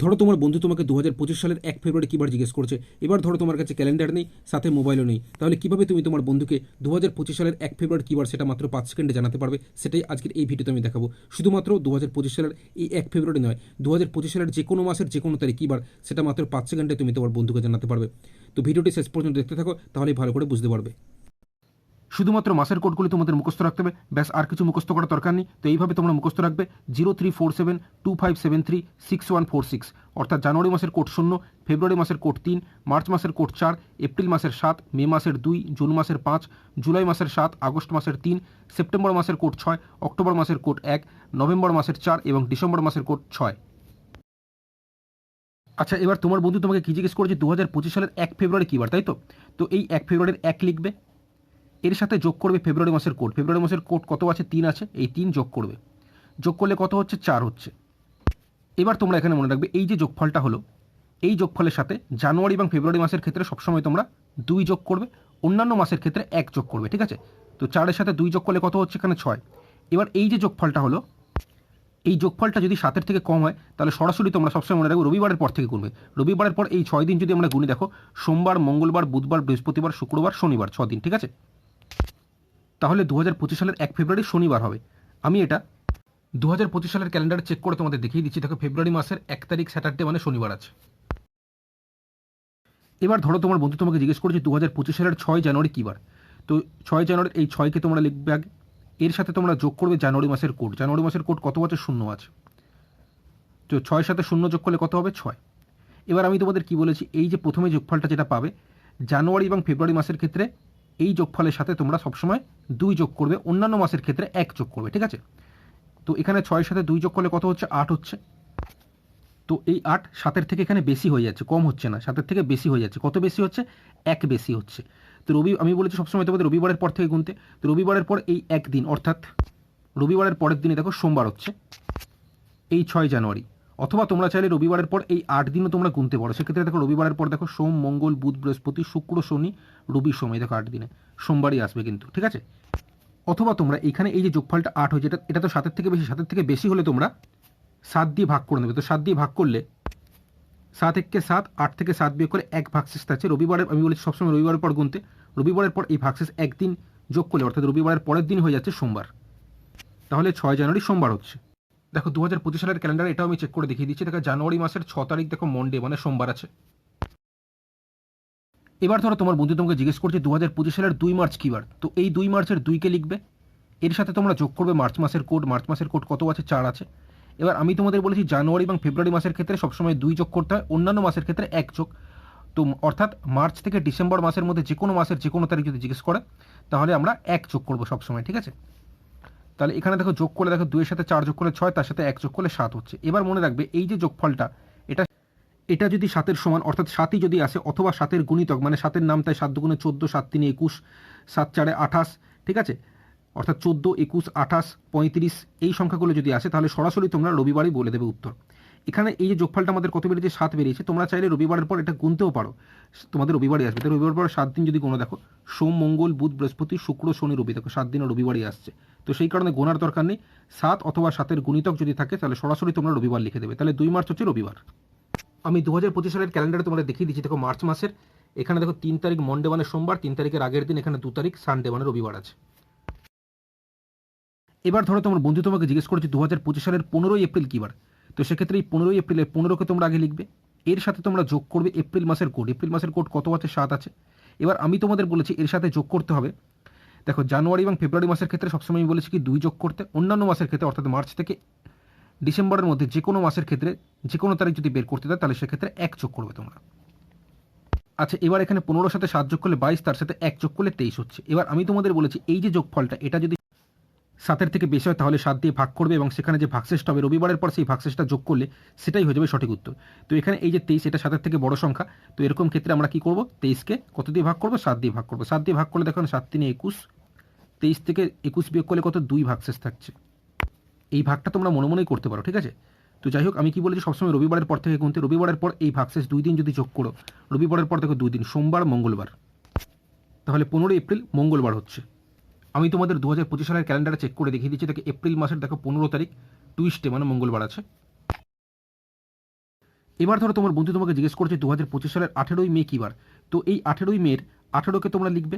ধরো তোমার বন্ধু তোমাকে দু হাজার পঁচিশ সালের এক ফেব্রুয়ারি কীবার জিজ্ঞেস করছে, এবার ধরো তোমার কাছে ক্যালেন্ডার নেই, সাথে মোবাইলও নেই, তাহলে কীভাবে তুমি তোমার বন্ধুকে দু হাজার পঁচিশ সালের এক ফেব্রুয়ারি কিবার সেটা মাত্র পাঁচ সেকেন্ডে জানাতে পারবে? সেটাই আজকের এই ভিডিওতে আমি দেখাবো। শুধুমাত্র দু হাজার পঁচিশ সালের এই এক ফেব্রুয়ারি নয় দু হাজার পঁচিশ সালের যে কোনো মাসের যে কোনো তারিখ কিবার সেটা মাত্র পাঁচ সেকেন্ডে তুমি তোমার বন্ধুকে জানাতে পারবে। তো ভিডিওটি শেষ পর্যন্ত দেখতে থাকো, তাহলেই ভালো করে বুঝতে পারবে। শুধুমাত্র মাসের কোডগুলি তোমাদের মুখস্থ রাখতে হবে। ব্যাস, আর কিছু মুখস্থ করার দরকার নেই। তো এইভাবে তোমরা মুখস্থ রাখবে। Zero three four seven, two five seven three, six one four six. অর্থাৎ জানুয়ারি মাসের কোড শূন্য, ফেব্রুয়ারি মাসের কোড তিন, মার্চ মাসের কোড চার, এপ্রিল মাসের সাত, মে মাসের দুই, জুন মাসের পাঁচ, জুলাই মাসের সাত, আগস্ট মাসের তিন, সেপ্টেম্বর মাসের কোড ছয়, অক্টোবর মাসের কোড এক, নভেম্বর মাসের চার এবং ডিসেম্বর মাসের কোড ছয়। আচ্ছা এবার তোমার বন্ধু তোমাকে কি জিজ্ঞেস করেছে? দু হাজার পঁচিশ সালের এক ফেব্রুয়ারি কী বার, তাই তো? তো এই এক ফেব্রুয়ারির এক লিখবে। এর সাথে যোগ করবে ফেব্রুয়ারি মাসের কোড। ফেব্রুয়ারি মাসের কোড কত আছে? তিন আছে। এই তিন যোগ করবে। যোগ করলে কত হচ্ছে? চার হচ্ছে। এবার তোমরা এখানে মনে রাখবে, এই যে যোগফলটা হলো, এই যোগফলের সাথে জানুয়ারি এবং ফেব্রুয়ারি মাসের ক্ষেত্রে সবসময় তোমরা দুই যোগ করবে, অন্যান্য মাসের ক্ষেত্রে এক যোগ করবে, ঠিক আছে? তো চারের সাথে দুই যোগ করলে কত হচ্ছে? এখানে ছয়। এবার এই যে যোগফলটা হলো, এই যোগফলটা যদি সাতের থেকে কম হয়, তাহলে সরাসরি তোমরা সবসময় মনে রাখবে রবিবারের পর থেকে গুনবে। রবিবারের পর এই ছয় দিন যদি আমরা গুনি দেখো, সোমবার, মঙ্গলবার, বুধবার, বৃহস্পতিবার, শুক্রবার, শনিবার ছ দিন ঠিক আছে? তাহলে দু হাজার পঁচিশ সালের এক ফেব্রুয়ারি শনিবার হবে। আমি এটা দু হাজার পঁচিশ সালের ক্যালেন্ডার চেক করে তোমাদের দেখিয়ে দিচ্ছি। দেখো, ফেব্রুয়ারি মাসের এক তারিখ, স্যাটারডে মানে শনিবার আছে। এবার ধরো তোমার বন্ধু তোমাকে জিজ্ঞেস করছে দু হাজার পঁচিশ সালের ছয় জানুয়ারি কী বার? তো ছয় জানুয়ারির এই ছয়কে তোমরা লিখবে আগে। এর সাথে তোমরা যোগ করবে জানুয়ারি মাসের কোড জানুয়ারি মাসের কোড কত বছর শূন্য আছে? তো ছয়ের সাথে শূন্য যোগ করলে কত হবে? ছয়। এবার আমি তোমাদের কি বলেছি, এই যে প্রথমে যোগফলটা যেটা পাবে, জানুয়ারি এবং ফেব্রুয়ারি মাসের ক্ষেত্রে এই যোগফলের সাথে তোমরা সবসময় দুই যোগ করবে, অন্যান্য মাসের ক্ষেত্রে এক যোগ করবে, ঠিক আছে? তো এখানে ছয়ের সাথে দুই যোগ করলে কত হচ্ছে? আট হচ্ছে। তো এই আট সাতের থেকে এখানে বেশি হয়ে যাচ্ছে, কম হচ্ছে না, সাতের থেকে বেশি হয়ে যাচ্ছে। কত বেশি হচ্ছে? এক বেশি হচ্ছে। তো রবি, আমি বলেছি সবসময় তোমাদের রবিবারের পর থেকে গুনতে। তো রবিবারের পর এই একদিন অর্থাৎ রবিবারের পরের দিনে দেখো সোমবার হচ্ছে, এই ছয় জানুয়ারি। অথবা তোমরা চাইলে রবিবারের পর এই আট দিনও তোমরা গুনতে পারো। সেক্ষেত্রে দেখো, রবিবারের পর দেখো সোম, মঙ্গল, বুধ, বৃহস্পতি, শুক্র, শনি, রবি সময় দেখো আট দিনে। সোমবারই আসবে কিন্তু, ঠিক আছে? অথবা তোমরা এখানে এই যে যোগফলটা আট হয়েছে, এটা এটা তো সাতের থেকে বেশি, সাতের থেকে বেশি হলে তোমরা সাত দিয়ে ভাগ করে নেবে। তো সাত দিয়ে ভাগ করলে সাত এককে সাত, আট থেকে সাত বিয়োগ করে এক ভাগশেষ আছে রবিবারের আমি বলেছি সবসময় রবিবারের পর গুনতে, রবিবারের পর এই ভাগশেষ একদিন যোগ করলে, অর্থাৎ রবিবারের পরের দিন হয়ে যাচ্ছে সোমবার। তাহলে ছয় জানুয়ারি সোমবার হচ্ছে। দেখো দু হাজার পঁচিশ সালের ক্যালেন্ডার এটাও আমি চেক করে দেখিয়ে দিচ্ছি। দেখো, জানুয়ারি মাসের ছ তারিখ, দেখো মন্ডে মানে সোমবার আছে। এবার ধরো, তোমার বন্ধু তোমাকে জিজ্ঞেস করছে দু হাজার পঁচিশ সালের দুই মার্চ কী বার? তো এই দুই মার্চের দুইকে লিখবে? এর সাথে তোমরা যোগ করবে মার্চ মাসের কোড। মার্চ মাসের কোড কত আছে? চার আছে। এবার আমি তোমাদের বলেছি, জানুয়ারি এবং ফেব্রুয়ারি মাসের ক্ষেত্রে সবসময় দুই যোগ করতে হয়, অন্যান্য মাসের ক্ষেত্রে এক যোগ। তো অর্থাৎ মার্চ থেকে ডিসেম্বর মাসের মধ্যে যে কোনো মাসের যে কোনো তারিখ যদি জিজ্ঞেস করে, তাহলে আমরা এক যোগ করব সবসময়, ঠিক আছে? তাহলে এখানে দেখো যোগ করলে দেখো দুইয়ের সাথে চার যোগ করলে ছয়, তার সাথে এক যোগ করলে সাত হচ্ছে। এবার মনে রাখবে এই যে যোগফলটা, এটা এটা যদি সাতের সমান, অর্থাৎ সাতই যদি আসে, অথবা সাতের গুণিতক মানে সাতের নাম তাই সাত দুগুণে চোদ্দ, সাত তিনে একুশ, সাত চারে আঠাশ, ঠিক আছে? অর্থাৎ চোদ্দ, একুশ, আঠাশ, পঁয়ত্রিশ, এই সংখ্যাগুলো যদি আসে, তাহলে সরাসরি তোমরা রবিবারই বলে দেবে উত্তর। এখানে এই যে যোগফলটা আমাদের কত বেরিয়েছে? সাত বেরিয়েছে। তোমরা চাইলে রবিবারের পর এটা গুনতেও পারো। তোমাদের রবিবারই আসবে। তো রবিবার পর সাত দিন যদি কোনো দেখো, সোম, মঙ্গল, বুধ, বৃহস্পতি, শুক্র, শনি, রবি, দেখো, সাত দিনও রবিবারই আসছে। তো সেই কারণে গোনার দরকার নেই। সাত অথবা সাতের গুণিতক যদি থাকে, তাহলে সরাসরি তোমরা রবিবার লিখে দেবে। তাহলে দুই মার্চ হচ্ছে রবিবার। আমি দু হাজার পঁচিশ সালের ক্যালেন্ডারে তোমাদের দেখিয়ে দিচ্ছি। দেখো, মার্চ মাসের। এখানে দেখো, তিন তারিখ মন্ডে মানে সোমবার, তিন তারিখের আগের দিন এখানে দু তারিখ সানডে মানে রবিবার আছে। এবার ধরো তোমার বন্ধু তোমাকে জিজ্ঞেস করেছে দু হাজার পঁচিশ সালের পনেরোই এপ্রিল কী বার? তো সেক্ষেত্রে এই পনেরোই এপ্রিলে পনেরোকে তোমরা আগে লিখবে। এর সাথে তোমরা যোগ করবে এপ্রিল মাসের কোড এপ্রিল মাসের কোড কত আছে? সাত আছে। এবার আমি তোমাদের বলেছি এর সাথে যোগ করতে হবে। দেখো, জানুয়ারি এবং ফেব্রুয়ারি মাসের ক্ষেত্রে সবসময় আমি বলেছি কি, দুই যোগ করতে। অন্যান্য মাসের ক্ষেত্রে, অর্থাৎ মার্চ থেকে ডিসেম্বরের মধ্যে যে কোনো মাসের ক্ষেত্রে, যে কোনো তারিখ যদি বের করতে দেয় তাহলে সেক্ষেত্রে এক যোগ করবে তোমরা। আচ্ছা এবার এখানে পনেরোর সাথে সাত যোগ করলে বাইশ, তার সাথে এক যোগ করলে তেইশ হচ্ছে। এবার আমি তোমাদের বলেছি, এই যে যোগফলটা, এটা যদি সাতের থেকে বেশি হয়, তাহলে সাত দিয়ে ভাগ করবে এবং সেখানে যে ভাগশেষটা হবে, রবিবারের পর সেই ভাগশেষটা যোগ করলে সেটাই হয়ে যাবে সঠিক উত্তর। তো এখানে এই যে তেইশ, এটা সাতের থেকে বড় সংখ্যা। তো এরকম ক্ষেত্রে আমরা কি করব? তেইশকে কত দিয়ে ভাগ করব? সাত দিয়ে ভাগ করব। সাত দিয়ে ভাগ করলে দেখুন, সাত তিনে একুশ। তেইশ থেকে একুশ বিয়োগ করলে কত? দুই ভাগশেষ থাকছে। এই ভাগটা তোমরা মনে মনেই করতে পারো, ঠিক আছে? তো যাই হোক, আমি কি বলেছি? সবসময় রবিবারের পর থেকে গুনতে, রবিবারের পর এই ভাগশেষ দুই দিন যদি যোগ করো, রবিবারের পর দেখো দুই দিন, সোমবার, মঙ্গলবার। তাহলে পনেরোই এপ্রিল মঙ্গলবার হচ্ছে। আমি তোমাদের দু হাজার পঁচিশ সালের ক্যালেন্ডারে চেক করে দেখিয়ে দিচ্ছি, দেখো এপ্রিল মাসের, দেখো পনেরো তারিখ টুইস্টে মানে মঙ্গলবার আছে। এবার ধরো তোমার বন্ধু তোমাকে জিজ্ঞেস করছে দু হাজার পঁচিশ সালের আঠেরোই মে কী বার? তো এই আঠেরোই মের আঠেরোকে তোমরা লিখবে।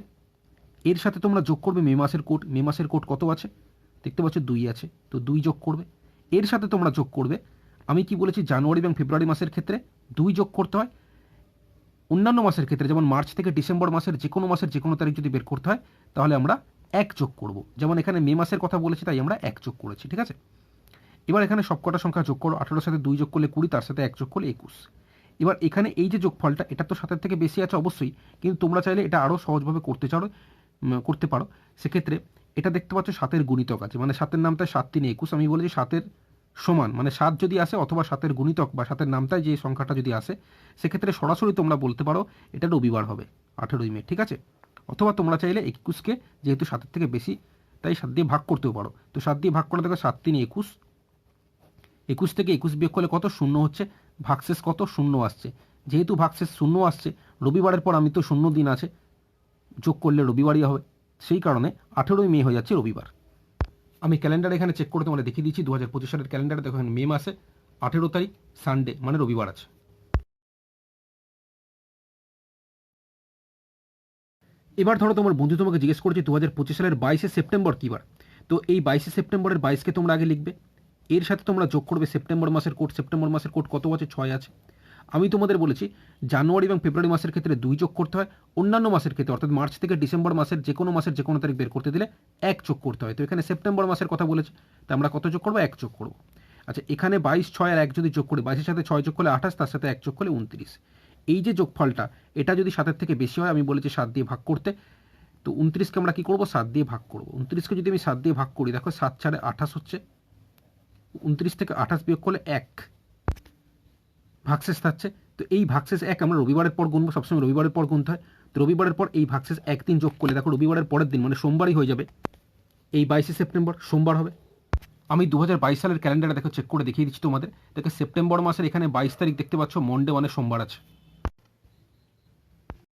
এর সাথে তোমরা যোগ করবে মে মাসের কোট মে মাসের কোট কত আছে? দেখতে পাচ্ছ দুই আছে, তো দুই যোগ করবে। এর সাথে তোমরা যোগ করবে, আমি কি বলেছি জানুয়ারি এবং ফেব্রুয়ারি মাসের ক্ষেত্রে দুই যোগ করতে হয়। অন্যান্য মাসের ক্ষেত্রে, যেমন মার্চ থেকে ডিসেম্বর মাসের যে কোনো মাসের যে কোনো তারিখ যদি বের করতে হয়, তাহলে আমরা এক যোগ করব। যেমন এখানে মে মাসের কথা বলেছি, তাই আমরা এক যোগ করেছি, ঠিক আছে? এবার এখানে সবকটা সংখ্যা যোগ করো, আঠারোর সাথে দুই যোগ করলে কুড়ি, তার সাথে এক যোগ করলে একুশ। এবার এখানে এই যে যোগফলটা, এটা তো সাতের থেকে বেশি আছে অবশ্যই, কিন্তু তোমরা চাইলে এটা আরও সহজভাবে করতে চাও করতে পারো। সেক্ষেত্রে এটা দেখতে পাচ্ছ সাতের গুণিতক আছে মানে সাতের নামটায় সাত তিন একুশ, আমি বলেছি সাতের সমান মানে সাত যদি আসে অথবা সাতের গুণিতক বা সাতের নামটায় যে সংখ্যাটা যদি আসে, সেক্ষেত্রে সরাসরি তোমরা বলতে পারো, এটা রবিবার হবে, আঠেরোই মে, ঠিক আছে? অথবা তোমরা চাইলে একুশকে যেহেতু সাতের থেকে বেশি, তাই সাত দিয়ে ভাগ করতেও পারো। তো সাত দিয়ে ভাগ করে দেখো সাত তিন একুশ। একুশ থেকে একুশ বিয়োগ করলে কত? শূন্য হচ্ছে। ভাগশেষ কত? শূন্য আসছে। যেহেতু ভাগশেষ শূন্য আসছে, রবিবারের পর আমি তো শূন্য দিন আছে, যোগ করলে রবিবারই হবে। সেই কারণে আঠেরোই মে হয়ে যাচ্ছে রবিবার। আমি ক্যালেন্ডার এখানে চেক করে তোমাদের দেখিয়ে দিচ্ছি। দু হাজার পঁচিশ সালের ক্যালেন্ডারে দেখো এখানে মে মাসে আঠেরো তারিখ, সানডে মানে রবিবার আছে। এবার ধরো তোমার বন্ধু তোমাকে জিজ্ঞেস করছে দু হাজার পঁচিশ সালের বাইশে সেপ্টেম্বর কী বার? তো এই বাইশে সেপ্টেম্বরের বাইশকে তোমরা আগে লিখবে। এর সাথে তোমরা যোগ করবে সেপ্টেম্বর মাসের কোট সেপ্টেম্বর মাসের কোট কত আছে? ছয় আছে। আমি তোমাদের বলেছি, জানুয়ারি এবং ফেব্রুয়ারি মাসের ক্ষেত্রে দুই যোগ করতে হয়, অন্যান্য মাসের ক্ষেত্রে, অর্থাৎ মার্চ থেকে ডিসেম্বর মাসের যে কোনো মাসের যে কোনো তারিখ বের করতে দিলে এক যোগ করতে হয়। তো এখানে সেপ্টেম্বর মাসের কথা বলেছি, তো আমরা কত যোগ করব? এক যোগ করব। আচ্ছা এখানে বাইশ, ছয় আর এক যদি যোগ করি, বাইশের সাথে ছয় যোগ করলে আঠাশ, তার সাথে এক যোগ করলে উনত্রিশ। এই যে যোগফলটা, এটা যদি সাতের থেকে বেশি হয়, আমি বলেছি সাত দিয়ে ভাগ করতে, তো উনত্রিশকে আমরা কী করব? সাত দিয়ে ভাগ করব। উনত্রিশকে যদি আমি সাত দিয়ে ভাগ করি, দেখো সাত চারে আঠাশ হচ্ছে। উনত্রিশ থেকে আঠাশ বিয়োগ করলে এক। ভাগশেষ থাকছে। তো এই ভাগশেষ এক আমরা রবিবারের পর গুনবো, সবসময় রবিবারের পর গুনতে হয়। তো রবিবারের পর এই ভাগশেষ একদিন যোগ করলে, দেখো রবিবারের পরের দিন মানে সোমবারই হয়ে যাবে। এই বাইশে সেপ্টেম্বর, সোমবার হবে। আমি দু হাজার বাইশ সালের ক্যালেন্ডারে দেখো চেক করে দেখিয়ে দিচ্ছি তোমাদের। দেখো সেপ্টেম্বর মাসের এখানে বাইশ তারিখ দেখতে পাচ্ছ মন্ডে মানে সোমবার আছে।